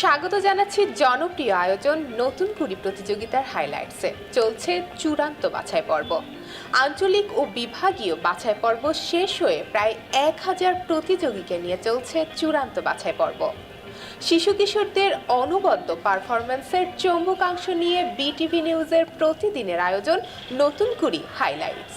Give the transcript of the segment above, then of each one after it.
স্বাগত জানাচ্ছি জনপ্রিয় আয়োজন নতুন কুড়ি প্রতিযোগিতার হাইলাইটসে চলছে চূড়ান্ত বাছাই পর্ব। আঞ্চলিক ও বিভাগীয় বাছাই পর্ব শেষ হয়ে প্রায় এক হাজার প্রতিযোগীকে নিয়ে চলছে চূড়ান্ত বাছাই পর্ব। শিশু কিশোরদের অনবদ্য পারফরম্যান্সের চৌম্বকাংশ নিয়ে বিটিভি নিউজের প্রতিদিনের আয়োজন নতুন কুড়ি হাইলাইটস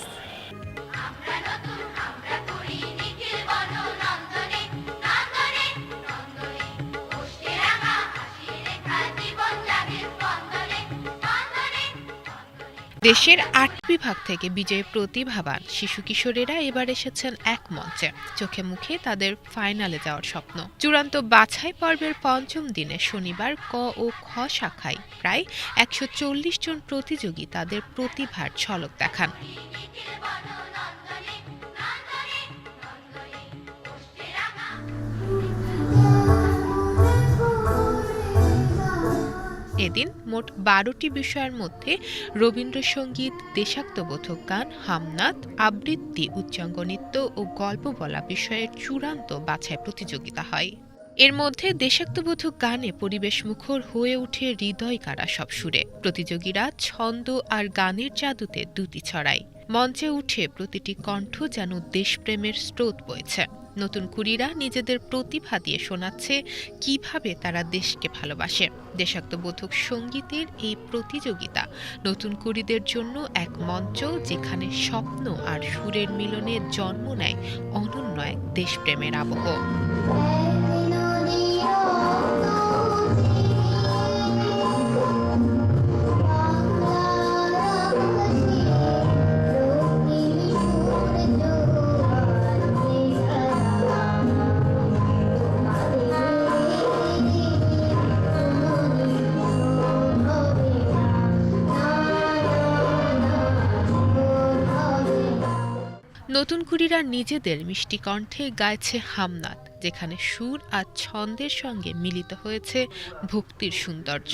দেশের আট বিভাগ থেকে বিজয়ী প্রতিভাবান শিশু কিশোরেরা এবার এসেছেন এক মঞ্চে। চোখে মুখে তাদের ফাইনালে যাওয়ার স্বপ্ন। চূড়ান্ত বাছাই পর্বের পঞ্চম দিনে শনিবার ক ও খ শাখায় প্রায় একশো চল্লিশ জন প্রতিযোগী তাদের প্রতিভার ঝলক দেখান। এদিন মোট বারোটি বিষয়ের মধ্যে রবীন্দ্রসঙ্গীত দেশাত্মবোধক গান হামনাত আবৃত্তি, উচ্চাঙ্গ নৃত্য ও গল্প বলা বিষয়ের চূড়ান্ত বাছাই প্রতিযোগিতা হয়। এর মধ্যে দেশাত্মবোধক গানে পরিবেশ মুখর হয়ে ওঠে হৃদয় কারা সব সুরে। প্রতিযোগীরা ছন্দ আর গানের জাদুতে দুটি ছড়ায়। মঞ্চে উঠে প্রতিটি কণ্ঠ যেন দেশপ্রেমের স্রোত বইছে। নতুন কুড়িরা নিজেদের প্রতিভা দিয়ে শোনাচ্ছে কীভাবে তারা দেশকে ভালোবাসে। দেশাত্মবোধক সঙ্গীতের এই প্রতিযোগিতা নতুন কুড়িদের জন্য এক মঞ্চ যেখানে স্বপ্ন আর সুরের মিলনে জন্ম নেয় অনন্য এক দেশপ্রেমের আবহ। নতুন কুড়িরা নিজেদের মিষ্টি কণ্ঠে গাইছে হামনাত যেখানে সুর আর ছন্দের সঙ্গে মিলিত হয়েছে ভক্তির সৌন্দর্য।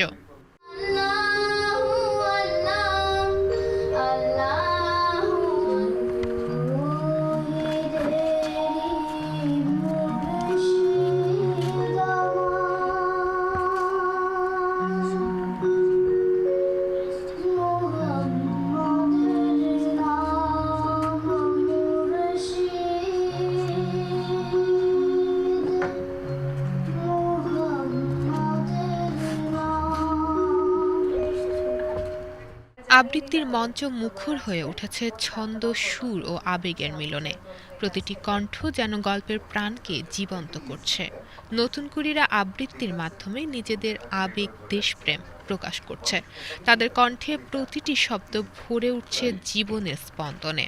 আবৃত্তির মঞ্চ মুখর হয়ে উঠেছে ছন্দ, সুর ও আবেগের মিলনে। প্রতিটি কণ্ঠ যেন গল্পের প্রাণকে জীবন্ত করছে। নতুন কুড়িরা আবৃত্তির মাধ্যমে নিজেদের আবেগ, দেশপ্রেম প্রকাশ করছে। তাদের কণ্ঠে প্রতিটি শব্দ ভরে উঠছে জীবনের স্পন্দনে।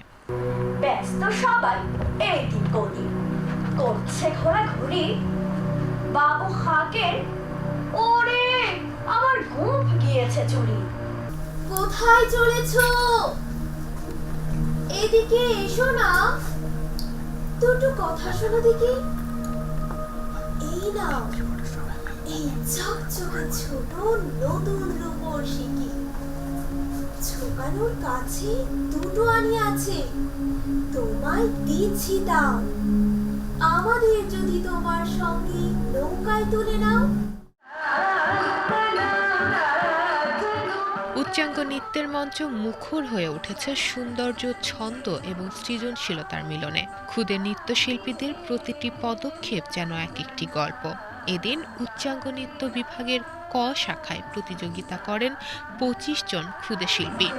ব্যস্ত সবাই করছে বাবু হাঁকেন ওরে, আমার ঘুম গিয়েছে চুরি। কোথায় চলেছ? এদিকে এসো না। দুটো কথা শোনো দেখি। এই নাও। এই ঝকঝকে ছোট নতুন রূপর ছোকানোর কাছে দুটো আনি আছে। তোমায় দিচ্ছি দাও আমাদের যদি তোমার সঙ্গে নৌকায় তুলে নাও পশ্চিমবঙ্গ নৃত্যের মঞ্চ মুখর হয়ে উঠেছে সৌন্দর্য, ছন্দ এবং সৃজনশীলতার মিলনে। ক্ষুদে নৃত্যশিল্পীদের প্রতিটি পদক্ষেপ যেন এক একটি গল্প। এদিন উচ্চাঙ্গ নৃত্য বিভাগের ক শাখায় প্রতিযোগিতা করেন পঁচিশ জন ক্ষুদে শিল্পী।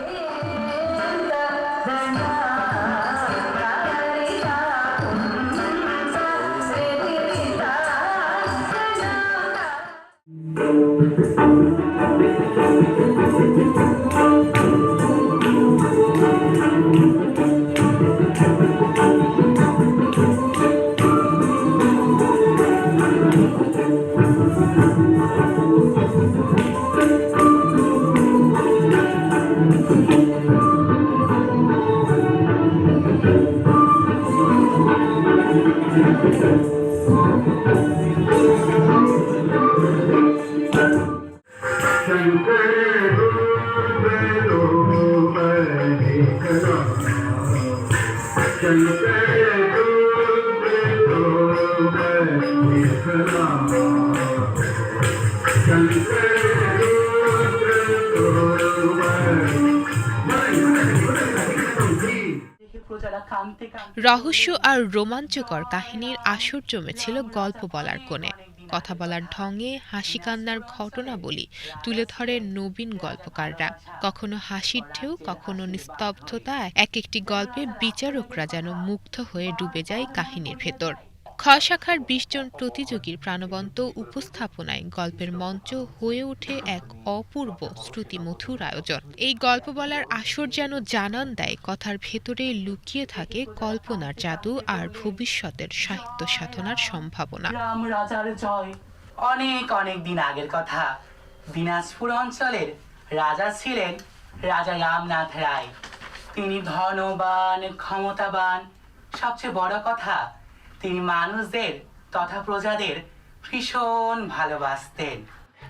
রহস্য আর রোমাঞ্চকর কাহিনীর আসর জমেছিল গল্প বলার কোণে। কথা বলার ঢঙে, হাসি কান্নার ঘটনাবলী তুলে ধরে নবীন গল্পকাররা। কখনো হাসির ঢেউ, কখনো নিস্তব্ধতা এক একটি গল্পে বিচারকরা যেন মুগ্ধ হয়ে ডুবে যায় কাহিনীর ভেতর। খ শাখার বিশ জন প্রতিযোগীর প্রাণবন্ত উপস্থাপনায় গল্পের মঞ্চ হয়ে ওঠে এক অপূর্ব শ্রুতিমধুর আয়োজন। এই গল্প বলার আসর যেন জানান দেয় কথার ভেতরে লুকিয়ে থাকে কল্পনার জাদু আর ভবিষ্যতের সাহিত্য সাধনার সম্ভাবনা। অনেক অনেক দিন আগের কথা। দিনাজপুর অঞ্চলের রাজা ছিলেন রাজা রামনাথ রায়। তিনি ধনবান, ক্ষমতাবান। সবচেয়ে বড় কথা তিনি মানুষদের তথা প্রজাদের ভীষণ ভালোবাসতেন।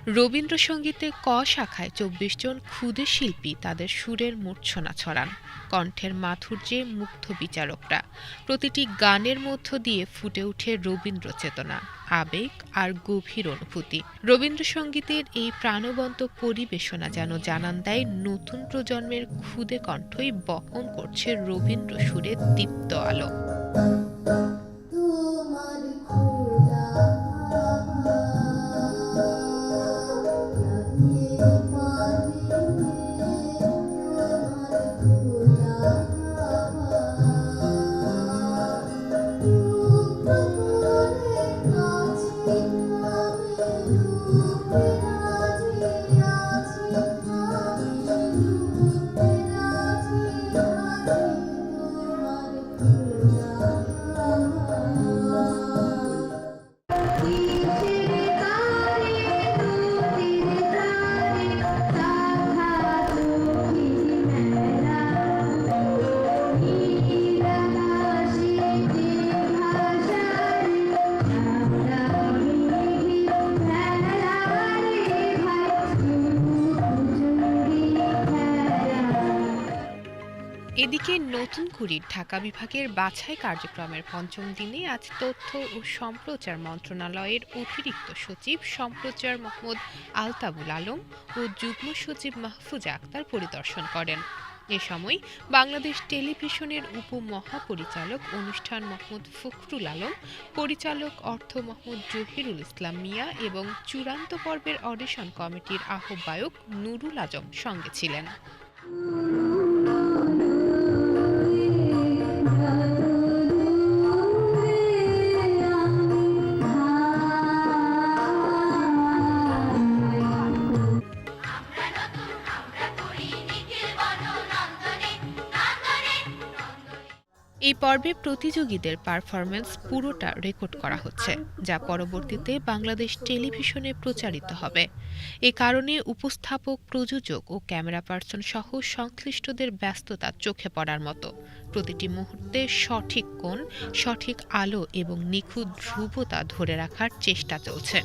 রবীন্দ্রসঙ্গীতে ক শাখায় চব্বিশ জন ক্ষুদে শিল্পী তাদের সুরের মূর্ছনা ছড়ান, কণ্ঠের মাধুর্যে মুগ্ধ বিচারকরা। প্রতিটি গানের মধ্য দিয়ে ফুটে ওঠে রবীন্দ্র চেতনা, আবেগ আর গভীর অনুভূতি। রবীন্দ্রসঙ্গীতের এই প্রাণবন্ত পরিবেশনা যেন জানান দেয়, নতুন প্রজন্মের ক্ষুদে কণ্ঠই বহন করছে রবীন্দ্র সুরের দীপ্ত আলো। এদিকে নতুন কুড়ির ঢাকা বিভাগের বাছাই কার্যক্রমের পঞ্চম দিনে আজ তথ্য ও সম্প্রচার মন্ত্রণালয়ের অতিরিক্ত সচিব সম্প্রচার মোহাম্মদ আলতাবুল আলম ও যুগ্ম সচিব মাহফুজা আক্তার পরিদর্শন করেন। এ সময় বাংলাদেশ টেলিভিশনের উপমহাপরিচালক অনুষ্ঠান মোহাম্মদ ফখরুল আলম, পরিচালক অর্থ মোহাম্মদ জহিরুল ইসলাম মিয়া এবং চূড়ান্ত পর্বের অডিশন কমিটির আহ্বায়ক নুরুল আজম সঙ্গে ছিলেন। পর্বে প্রতিযোগীদের পারফরমেন্স পুরোটা রেকর্ড করা হচ্ছে, যা পরবর্তীতে বাংলাদেশ টেলিভিশনে প্রচারিত হবে। এ কারণে উপস্থাপক, প্রযোজক ও ক্যামেরা পার্সন সহ সংশ্লিষ্টদের ব্যস্ততা চোখে পড়ার মতো। প্রতিটি মুহূর্তে সঠিক কোণ, সঠিক আলো এবং নিখুঁত ধ্রুবতা ধরে রাখার চেষ্টা চলছে।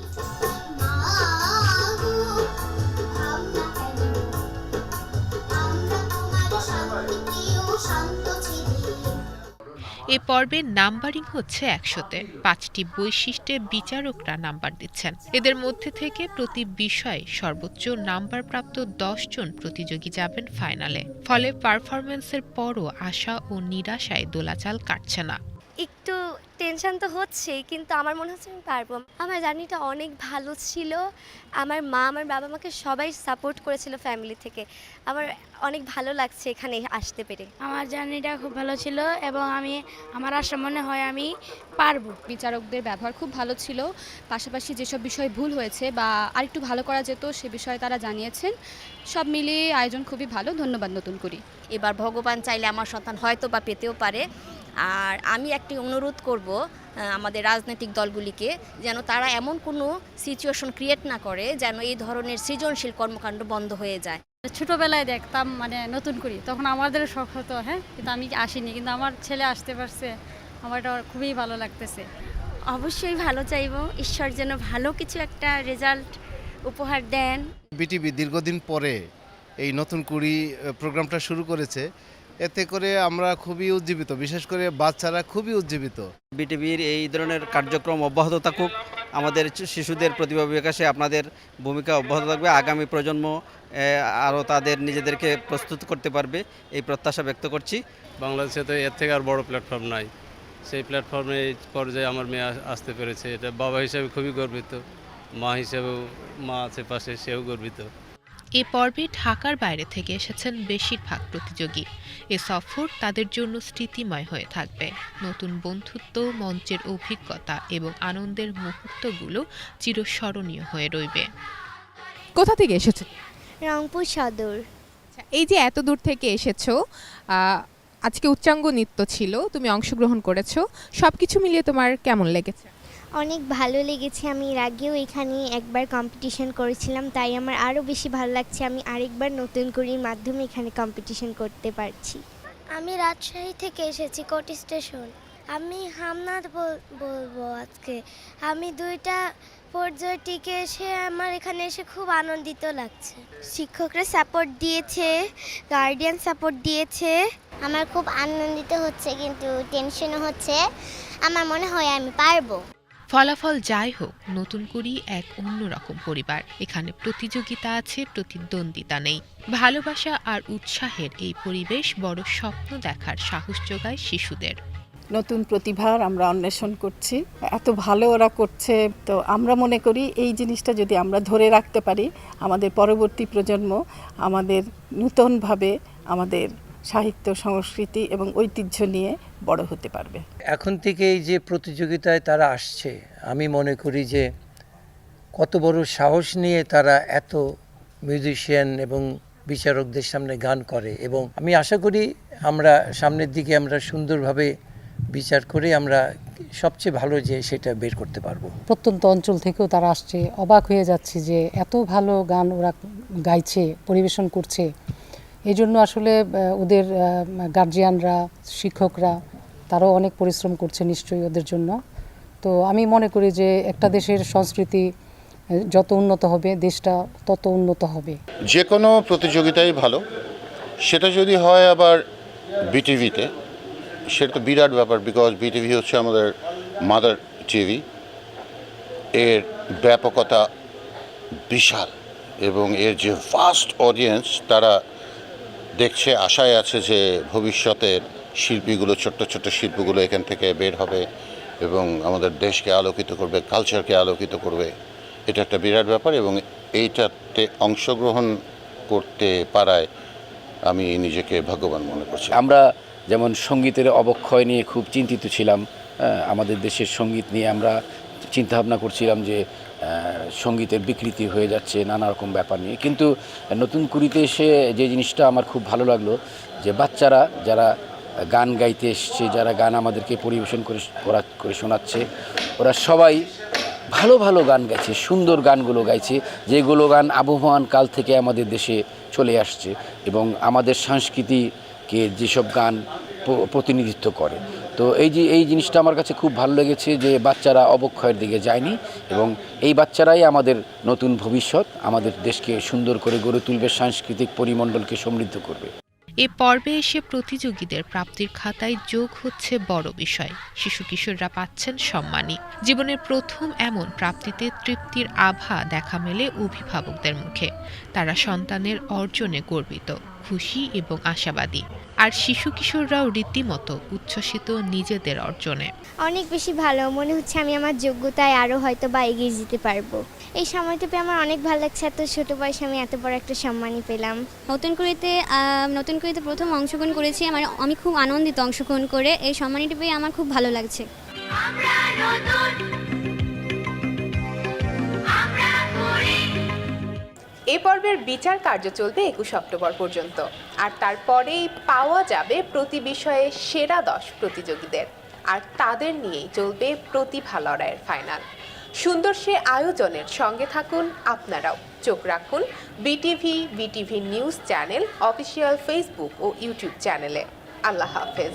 এ পর্বে নাম্বারিং হচ্ছে একশোতে। পাঁচটি বৈশিষ্ট্যে বিচারকরা নাম্বার দিচ্ছেন। এদের মধ্যে থেকে প্রতি বিষয়ে সর্বোচ্চ নাম্বার প্রাপ্ত জন প্রতিযোগী যাবেন ফাইনালে। ফলে পারফরমেন্সের পরও আশা ও নিরাশায় দোলাচাল কাটছে না। একটু টেনশন তো হচ্ছেই কিন্তু আমার মনে হচ্ছে আমি পারব। আমার জার্নিটা অনেক ভালো ছিল। আমার মা আমার বাবা মাকে সবাই সাপোর্ট করেছিল ফ্যামিলি থেকে। আমার অনেক ভালো লাগছে এখানে আসতে পেরে। আমার জার্নিটা খুব ভালো ছিল এবং আমি আমার আশা মনে হয় আমি পারব। বিচারকদের ব্যবহার খুব ভালো ছিল। পাশাপাশি যেসব বিষয় ভুল হয়েছে বা আরেকটু ভালো করা যেত সে বিষয়ে তারা জানিয়েছেন। সব মিলিয়ে আয়োজন খুবই ভালো। ধন্যবাদ নতুন করি। এবার ভগবান চাইলে আমার সন্তান হয়তো বা পেতেও পারে। আর আমি একটি অনুরোধ করব আমাদের রাজনৈতিক দলগুলিকে যেন তারা এমন কোনো সিচুয়েশন ক্রিয়েট না করে যেন এই ধরনের সৃজনশীল কর্মকাণ্ড বন্ধ হয়ে যায়। ছোটবেলায় দেখতাম মানে নতুন করি। তখন আমাদের শখ হতো হ্যাঁ? কিন্তু আমি আসিনি। কিন্তু আমার ছেলে আসতে পারছে। আমার এটা খুবই ভালো লাগতেছে। অবশ্যই ভালো চাইব। ঈশ্বর যেন ভালো কিছু একটা রেজাল্ট উপহার দেন। বিটিভি দীর্ঘদিন পরে এই নতুন কুড়ি প্রোগ্রামটা শুরু করেছে। এতে করে আমরা খুবই উজ্জীবিত বিশেষ করে বাচ্চারা খুবই উজ্জীবিত। বিটিভির এই ধরনের কার্যক্রম অব্যাহত থাকুক আমাদের শিশুদের প্রতিভা বিকাশে আপনাদের ভূমিকা অব্যাহত থাকবে আগামী প্রজন্ম আরও তাদের নিজেদেরকে প্রস্তুত করতে পারবে এই প্রত্যাশা ব্যক্ত করছি। বাংলাদেশে তো এর থেকে আর বড় প্ল্যাটফর্ম নাই। সেই প্ল্যাটফর্মে এই পর্যায়ে আমার মেয়ে আসতে পেরেছে এটা বাবা হিসেবে খুবই গর্বিত মা হিসেবেও মা আছে পাশে সেও গর্বিত। এ পর্বে ঢাকার বাইরে থেকে এসেছেন বেশিরভাগ প্রতিযোগী। এ সফর তাদের জন্য স্মৃতিময় হয়ে থাকবে। নতুন বন্ধুত্ব মঞ্চের অভিজ্ঞতা এবং আনন্দের মুহূর্তগুলো চিরস্মরণীয় হয়ে রইবে। কোথা থেকে এসেছ? রংপুর সদর। আচ্ছা, এই যে এত দূর থেকে এসেছ আহ, আজকে উচ্চাঙ্গ নৃত্য ছিল তুমি অংশগ্রহণ করেছ সবকিছু মিলিয়ে তোমার কেমন লেগেছে? অনেক ভালো লেগেছে। আমি এর আগেও এখানে একবার কম্পিটিশন করেছিলাম তাই আমার আরও বেশি ভালো লাগছে। আমি আরেকবার নতুন করির মাধ্যমে এখানে কম্পিটিশন করতে পারছি। আমি রাজশাহী থেকে এসেছি কোটি স্টেশন। আমি হামনাথ বলব আজকে। আমি দুইটা পর্যায়ে টিকে এসে আমার এখানে এসে খুব আনন্দিত লাগছে। শিক্ষকরা সাপোর্ট দিয়েছে গার্ডিয়ান সাপোর্ট দিয়েছে। আমার খুব আনন্দিত হচ্ছে কিন্তু টেনশনও হচ্ছে। আমার মনে হয় আমি পারব। ফলাফল যাই হোক, নতুন করি এক অন্যরকম পরিবার। এখানে প্রতিযোগিতা আছে, প্রতিদ্বন্দ্বিতা নেই। ভালোবাসা আর উৎসাহের এই পরিবেশ বড় স্বপ্ন দেখার সাহস যোগায় শিশুদের। নতুন প্রতিভার আমরা অন্বেষণ করছি। এত ভালো ওরা করছে। তো আমরা মনে করি এই জিনিসটা যদি আমরা ধরে রাখতে পারি, আমাদের পরবর্তী প্রজন্ম আমাদের নূতনভাবে আমাদের সাহিত্য সংস্কৃতি এবং ঐতিহ্য নিয়ে বড় হতে পারবে। এখন থেকে এই যে প্রতিযোগিতায় তারা আসছে আমি মনে করি যে কত বড় সাহস নিয়ে তারা এত মিউজিশিয়ান এবং বিচারকদের সামনে গান করে এবং আমি আশা করি আমরা সামনের দিকে আমরা সুন্দরভাবে বিচার করে আমরা সবচেয়ে ভালো যে সেটা বের করতে পারব। প্রত্যন্ত অঞ্চল থেকেও তারা আসছে। অবাক হয়ে যাচ্ছে যে এত ভালো গান ওরা গাইছে পরিবেশন করছে। এই জন্য আসলে ওদের গার্জিয়ানরা শিক্ষকরা, তারাও অনেক পরিশ্রম করছে নিশ্চয়ই ওদের জন্য। তো আমি মনে করি যে একটা দেশের সংস্কৃতি যত উন্নত হবে, দেশটা তত উন্নত হবে। যে কোনো প্রতিযোগিতাই ভালো। সেটা যদি হয় আবার বিটিভিতে সেটা তো বিরাট ব্যাপার বিকজ বিটিভি হচ্ছে আমাদের মাদার টিভি এর ব্যাপকতা বিশাল এবং এর যে ফাস্ট অডিয়েন্স তারা দেখছে, আশায় আছে যে ভবিষ্যতের শিল্পীগুলো, ছোট্ট ছোট্ট শিল্পগুলো এখান থেকে বের হবে এবং আমাদের দেশকে আলোকিত করবে কালচারকে আলোকিত করবে। এটা একটা বিরাট ব্যাপার এবং এইটাতে অংশগ্রহণ করতে পারায় আমি নিজেকে ভাগ্যবান মনে করছি। আমরা যেমন সঙ্গীতের অবক্ষয় নিয়ে খুব চিন্তিত ছিলাম আমাদের দেশের সংগীত নিয়ে আমরা চিন্তাভাবনা করছিলাম যে সঙ্গীতের বিকৃতি হয়ে যাচ্ছে, নানা রকম ব্যাপার নিয়ে। কিন্তু নতুন কুড়িতে এসে যে জিনিসটা আমার খুব ভালো লাগল, যে বাচ্চারা যারা গান গাইতে এসছে, যারা গান আমাদেরকে পরিবেশন করে করা, করে শোনাচ্ছে, ওরা সবাই ভালো ভালো গান গাইছে, সুন্দর গানগুলো গাইছে, যেগুলো গান আবহমান কাল থেকে আমাদের দেশে চলে আসছে এবং আমাদের সংস্কৃতিকে যেসব গান প্রতিনিধিত্ব করে। তো এই যে এই জিনিসটা আমার কাছে খুব ভালো লেগেছে যে বাচ্চারা অবক্ষয়ের দিকে যায়নি এবং এই বাচ্চারাই আমাদের নতুন ভবিষ্যৎ, আমাদের দেশকে সুন্দর করে গড়ে তুলবে, সাংস্কৃতিক পরিমণ্ডলকে সমৃদ্ধ করবে। এ পর্বে এসে প্রতিযোগীদের প্রাপ্তির খাতায় যোগ হচ্ছে বড় বিষয়। শিশু কিশোররা পাচ্ছেন সম্মানী জীবনের প্রথম এমন প্রাপ্তিতে তৃপ্তির আভা দেখা মেলে অভিভাবকদের মুখে। তারা সন্তানের অর্জনে গর্বিত। খুশি এবং আশাবাদী। আর শিশু কিশোররাও রীতিমতো উচ্ছ্বসিত নিজেদের অর্জনে। অনেক বেশি ভালো। মনে হচ্ছে আমি আমার যোগ্যতায় আরও হয়তো বা এগিয়ে যেতে পারব। এই সময়টা পেয়ে আমার অনেক ভালো লাগছে। এত ছোট বয়সে আমি এত বড় একটা সম্মানই পেলাম। নতুন করিতে নতুন করিতে প্রথম অংশগ্রহণ করেছি। আমার আমি খুব আনন্দিত অংশগ্রহণ করে। এই সম্মানটি পেয়ে আমার খুব ভালো লাগছে। আমরা নতুন এ পর্বের বিচার কার্য চলবে একুশ অক্টোবর পর্যন্ত। আর তারপরেই পাওয়া যাবে প্রতি বিষয়ে সেরা দশ প্রতিযোগীদের। আর তাদের নিয়েই চলবে প্রতিভা লড়াইয়ের ফাইনাল। সুন্দর সে আয়োজনের সঙ্গে থাকুন আপনারাও। চোখ রাখুন BTV BTV news channel, official Facebook ও ইউটিউব চ্যানেলে। আল্লাহ হাফেজ।